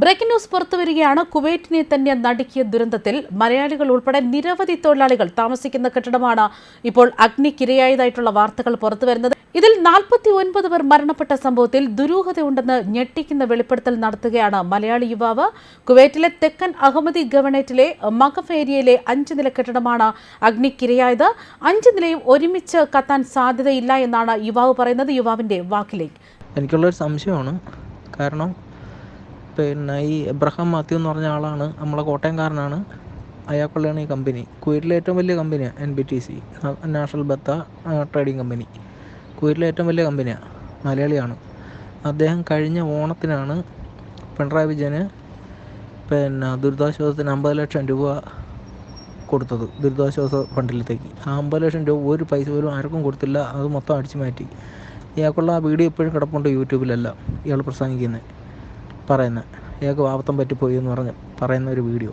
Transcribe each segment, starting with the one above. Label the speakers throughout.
Speaker 1: Breaking news പുറത്തുവരികയാണ്. കുവൈറ്റിനെ തന്നെ നടുക്കിയ ദുരന്തത്തിൽ മലയാളികൾ ഉൾപ്പെടെ നിരവധി തൊഴിലാളികൾ താമസിക്കുന്ന കെട്ടിടമാണ് ഇപ്പോൾ അഗ്നിക്കിരയായതായിട്ടുള്ള വാർത്തകൾ പുറത്തുവരുന്നത്. ഇതിൽ നാൽപ്പത്തി ഒൻപത് പേർ മരണപ്പെട്ട സംഭവത്തിൽ ദുരൂഹതയുണ്ടെന്ന് ഞെട്ടിക്കുന്ന വെളിപ്പെടുത്തൽ നടത്തുകയാണ് മലയാളി യുവാവ്. കുവൈറ്റിലെ തെക്കൻ അഹമ്മദി ഗവർണേറ്റിലെ മഖഫ് ഏരിയയിലെ അഞ്ച് നില കെട്ടിടമാണ് അഗ്നിക്കിരയായത്. അഞ്ച് നിലയും ഒരുമിച്ച് കത്താൻ സാധ്യതയില്ല എന്നാണ് യുവാവ് പറയുന്നത്. യുവാവിന്റെ വാക്കിലേക്ക്.
Speaker 2: എനിക്കുള്ളൊരു സംശയമാണ്. കാരണം പിന്നെ ഈ എബ്രഹാം മാത്യു എന്ന് പറഞ്ഞ ആളാണ് നമ്മളെ കോട്ടയംകാരനാണ്. അയാൾക്കുള്ളതാണ് ഈ കമ്പനി കുവൈറ്റിലെ ഏറ്റവും വലിയ കമ്പനിയാണ് N B T C national ബത്ത trading company കുവൈറ്റിലെ ഏറ്റവും വലിയ കമ്പനിയാണ് മലയാളിയാണ്. അദ്ദേഹം കഴിഞ്ഞ ഓണത്തിനാണ് പിണറായി വിജയന് പിന്നെ ദുരിതാശ്വാസത്തിന് അമ്പത് ലക്ഷം രൂപ കൊടുത്തത് ദുരിതാശ്വാസ ഫണ്ടിലത്തേക്ക്. ആ അമ്പത് ലക്ഷം രൂപ ഒരു പൈസ പോലും ആർക്കും കൊടുത്തില്ല അത് മൊത്തം അടിച്ചു മാറ്റി. ഇയാൾക്കുള്ള ആ വീഡിയോ ഇപ്പോഴും കിടപ്പുണ്ട് യൂട്യൂബിലെല്ലാം ഇയാൾ പ്രസംഗിക്കുന്നത് പറയുന്നത് ഏക വാപത്തം പറ്റിപ്പോയി എന്ന് പറഞ്ഞ് പറയുന്ന ഒരു വീഡിയോ.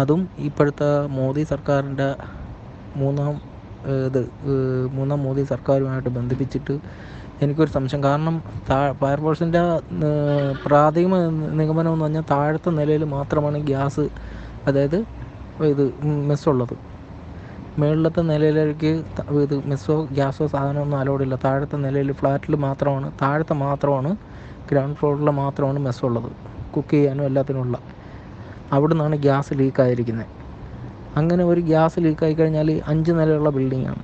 Speaker 2: അതും ഇപ്പോഴത്തെ മോദി സർക്കാരിന്റെ മൂന്നാം ഇത് മൂന്നാം മോദി സർക്കാരുമായിട്ട് ബന്ധിപ്പിച്ചിട്ട് എനിക്കൊരു സംശയം. കാരണം താ ഫയർഫോഴ്സിന്റെ പ്രാഥമിക നിഗമനം എന്ന് പറഞ്ഞാൽ താഴത്തെ നിലയിൽ മാത്രമാണ് ഗ്യാസ് അതായത് ഇത് മെസ്സുള്ളത്. മുകളിലത്തെ നിലയിലേക്ക് ഇത് മെസ്സോ ഗ്യാസോ സാധനമൊന്നും അലോഡില്ല താഴത്തെ നിലയിൽ ഫ്ലാറ്റിൽ മാത്രമാണ് താഴത്തെ മാത്രമാണ് ഗ്രൗണ്ട് ഫ്ലോറിൽ മാത്രമാണ് മെസ്സുള്ളത് കുക്ക് ചെയ്യാനും എല്ലാത്തിനും ഉള്ള അവിടെ നിന്നാണ് ഗ്യാസ് ലീക്കായിരിക്കുന്നത് അങ്ങനെ ഒരു ഗ്യാസ് ലീക്കായി കഴിഞ്ഞാൽ അഞ്ച് നിലയുള്ള ബിൽഡിങ്ങാണ്.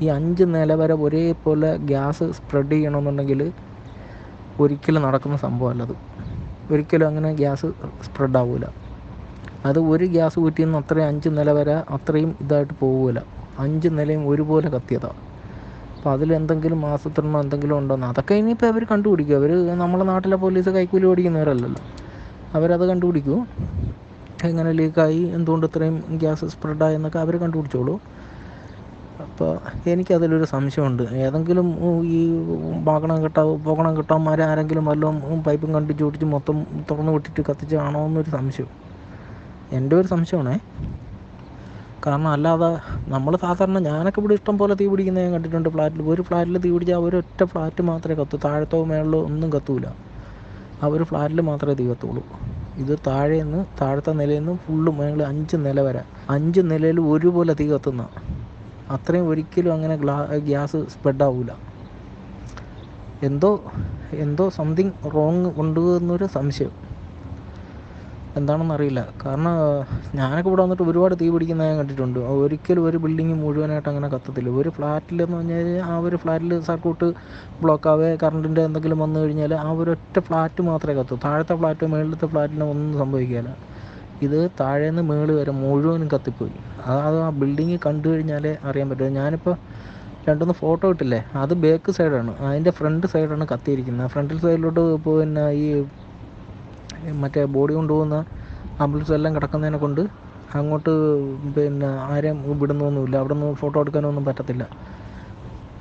Speaker 2: ഈ അഞ്ച് നില വരെ ഒരേപോലെ ഗ്യാസ് സ്പ്രെഡ് ചെയ്യണമെന്നുണ്ടെങ്കിൽ ഒരിക്കലും നടക്കുന്ന സംഭവമല്ലത് ഒരിക്കലും അങ്ങനെ ഗ്യാസ് സ്പ്രെഡ് ആവില്ല അത് ഒരു ഗ്യാസ് കുറ്റിയിൽ നിന്ന് അത്രയും അഞ്ച് നില വരെ അത്രയും ഇതായിട്ട് പോവില്ല അഞ്ച് നിലയും ഒരുപോലെ കത്തിയതാണ് അപ്പോൾ അതിലെന്തെങ്കിലും ആസൂത്രണം എന്തെങ്കിലും ഉണ്ടോന്ന് അതൊക്കെ ഇനിയിപ്പോൾ അവർ കണ്ടുപിടിക്കും. അവർ നമ്മളെ നാട്ടിലെ പോലീസ് കൈക്കൂലി ഓടിക്കുന്നവരല്ലല്ലോ. അവരത് കണ്ടുപിടിക്കും. എങ്ങനെ ലീക്കായി എന്തുകൊണ്ട് ഇത്രയും ഗ്യാസ് സ്പ്രെഡായെന്നൊക്കെ അവർ കണ്ടുപിടിച്ചോളൂ. അപ്പോൾ എനിക്കതിലൊരു സംശയമുണ്ട്. ഏതെങ്കിലും ഈ വാഗണം കിട്ടാ പോകണം കിട്ടാന്മാരെ ആരെങ്കിലും വല്ലതും പൈപ്പും കണ്ടിച്ച് ഓടിച്ച് മൊത്തം തുറന്നു വിട്ടിട്ട് കത്തിച്ചാണോ എന്നൊരു സംശയം. എന്റെ ഒരു സംശയമാണേ. കാരണം അല്ലാതെ നമ്മൾ സാധാരണ ഞാനൊക്കെ ഇവിടെ ഇഷ്ടം പോലെ തീ പിടിക്കുന്നത് ഞാൻ കണ്ടിട്ടുണ്ട് ഫ്ലാറ്റിൽ ഒരു ഫ്ലാറ്റിൽ തീ പിടിച്ചാൽ ഒരൊറ്റ ഫ്ലാറ്റ് മാത്രമേ കത്തൂ താഴത്തോ മേളിലോ ഒന്നും കത്തൂല. ആ ഒരു ഫ്ലാറ്റിൽ മാത്രമേ തീ കത്തുള്ളൂ. ഇത് താഴെ നിന്ന് താഴത്തെ നിലയിൽ നിന്ന് ഫുള്ള് മേളിൽ അഞ്ച് നില വരെ. അഞ്ച് നിലയിൽ ഒരുപോലെ തീ കത്തുന്ന. അത്രയും ഒരിക്കലും അങ്ങനെ ഗ്ലാ ഗ്യാസ് സ്പ്രെഡ് ആവൂല. എന്തോ എന്തോ സംതിങ് റോങ് ഉണ്ട് എന്നൊരു സംശയം. എന്താണെന്ന് അറിയില്ല. കാരണം ഞാനൊക്കെ ഇവിടെ വന്നിട്ട് ഒരുപാട് തീ പിടിക്കുന്ന ഞാൻ കണ്ടിട്ടുണ്ട്. ഒരിക്കലും ഒരു ബിൽഡിങ് മുഴുവനായിട്ട് അങ്ങനെ കത്തത്തില്ല. ഒരു ഫ്ലാറ്റിലെന്ന് പറഞ്ഞു കഴിഞ്ഞാൽ ആ ഒരു ഫ്ലാറ്റിൽ സർക്യൂട്ട് ബ്ലോക്കാവേ കറണ്ടിന്റെ എന്തെങ്കിലും വന്നു കഴിഞ്ഞാൽ ആ ഒരൊറ്റ ഫ്ലാറ്റ് മാത്രമേ കത്തൂ. താഴത്തെ ഫ്ലാറ്റ് മേളിലത്തെ ഫ്ലാറ്റിന് ഒന്നും സംഭവിക്കില്ല ഇത് താഴേന്ന് മേൾ വരെ മുഴുവനും കത്തിപ്പോയി. അത് ആ ബിൽഡിങ് കണ്ടു കഴിഞ്ഞാലേ അറിയാൻ പറ്റും. ഞാനിപ്പോൾ രണ്ടൊന്ന് ഫോട്ടോ ഇട്ടില്ലേ? അത് ബാക്ക് സൈഡാണ് അതിന്റെ ഫ്രണ്ട് സൈഡാണ് കത്തിയിരിക്കുന്നത്. ഫ്രണ്ടിൽ സൈഡിലോട്ട് പിന്നെ ഈ മറ്റേ ബോഡി കൊണ്ടുപോകുന്ന ആംബുലൻസ് എല്ലാം കിടക്കുന്നതിനെ കൊണ്ട് അങ്ങോട്ട് പിന്നെ ആരെയും വിടുന്നൊന്നുമില്ല. അവിടെ നിന്ന് ഫോട്ടോ എടുക്കാനൊന്നും പറ്റത്തില്ല.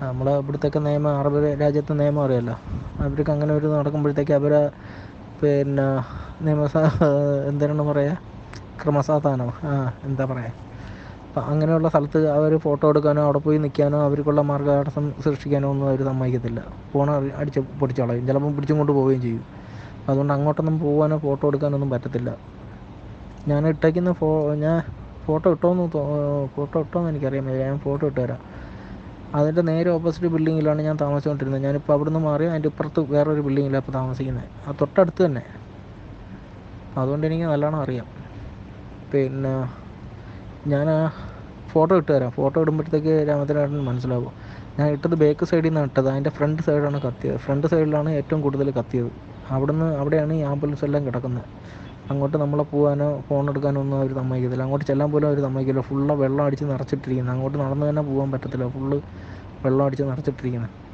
Speaker 2: നമ്മളെ ഇവിടുത്തെയൊക്കെ നിയമം അറബ് രാജ്യത്തെ നിയമം അറിയാമല്ലോ അവർക്ക് അങ്ങനെ ഒരു നടക്കുമ്പോഴത്തേക്ക് അവരെ പിന്നെ നിയമസ എന്താണ് പറയുക ക്രമസാധാനോ ആ എന്താ പറയുക അപ്പം അങ്ങനെയുള്ള സ്ഥലത്ത് അവർ ഫോട്ടോ എടുക്കാനോ അവിടെ പോയി നിൽക്കാനോ അവർക്കുള്ള മാർഗതടസ്സം സൃഷ്ടിക്കാനോ ഒന്നും അവർ സമ്മതിക്കത്തില്ല. ഫോൺ അടിച്ച് പൊടിച്ച് കളയും ചിലപ്പം പിടിച്ചും കൊണ്ട് പോവുകയും ചെയ്യും. അതുകൊണ്ട് അങ്ങോട്ടൊന്നും പോകാനോ ഫോട്ടോ എടുക്കാനൊന്നും പറ്റത്തില്ല. ഞാൻ ഇട്ടേക്കുന്ന ഫോ ഞാൻ ഫോട്ടോ ഇട്ടോന്ന് ഫോട്ടോ ഇട്ടോന്ന് എനിക്കറിയാൻ വയ്യ. ഞാൻ ഫോട്ടോ ഇട്ട് തരാം. അതിന്റെ നേരെ ഓപ്പോസിറ്റ് ബിൽഡിങ്ങിലാണ് ഞാൻ താമസിച്ചുകൊണ്ടിരുന്നത് ഞാനിപ്പോൾ അവിടെ നിന്ന് മാറി അതിന്റെ ഇപ്പുറത്ത് വേറൊരു ബിൽഡിങ്ങിലാണ് ഇപ്പോൾ താമസിക്കുന്നത് ആ തൊട്ടടുത്ത് തന്നെ. അതുകൊണ്ട് എനിക്ക് നല്ലോണം അറിയാം. പിന്നെ ഞാൻ ഫോട്ടോ ഇട്ട് തരാം. ഫോട്ടോ ഇടുമ്പോഴത്തേക്ക് രാമത്തിനായിട്ട് മനസ്സിലാവും. ഞാൻ ഇട്ടത് ബാക്ക് സൈഡിൽ നിന്നാണ് ഇട്ടത്. അതിന്റെ ഫ്രണ്ട് സൈഡാണ് കത്തിയത്. ഫ്രണ്ട് സൈഡിലാണ് ഏറ്റവും കൂടുതൽ കത്തിയത്. അവിടുന്ന് അവിടെയാണ് ഈ ആംബുലൻസ് എല്ലാം കിടക്കുന്നത്. അങ്ങോട്ട് നമ്മളെ പോകാനോ ഫോൺ എടുക്കാനോ ഒന്നും അവർ സമ്മതിക്കത്തില്ല. അങ്ങോട്ട് ചെല്ലാൻ പോലും അവർ സമ്മതിക്കില്ല. ഫുള്ള് വെള്ളം അടിച്ച് നിറച്ചിട്ടിരിക്കുന്നത് അങ്ങോട്ട് നടന്ന് തന്നെ പോകാൻ പറ്റത്തില്ല. ഫുള്ള് വെള്ളം അടിച്ച് നിറച്ചിട്ടിരിക്കുന്നത്